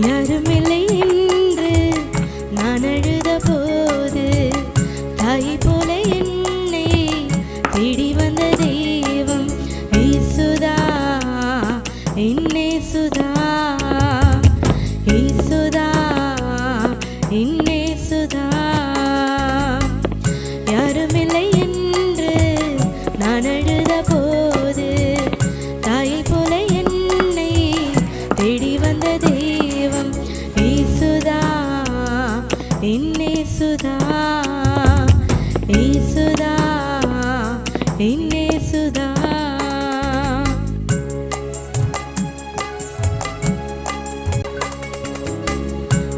யாருமில்லை என்று நான் அழுத போது தாய் போல என்னை தேடி வந்த தெய்வம் ஈசுதா என்னே சுதா ஈசுதா என்னே சுதா. யாருமில்லை என்று நான் அழுத போது என்னே சுதா ஈசுதா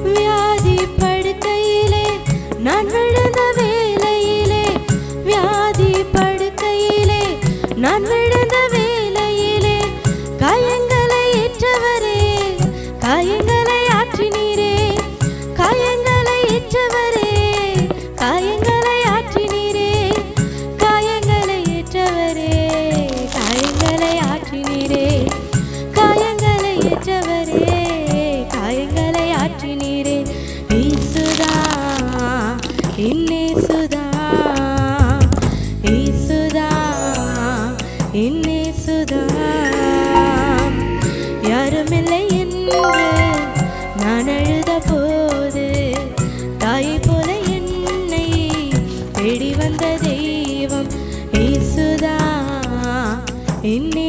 வியாதி படுக்கையிலே நான் விழுந்த வேலையிலே வியாதி படுக்கையிலே நான் விழுந்த வந்த தெய்வம் യേശുദാ എന്നെ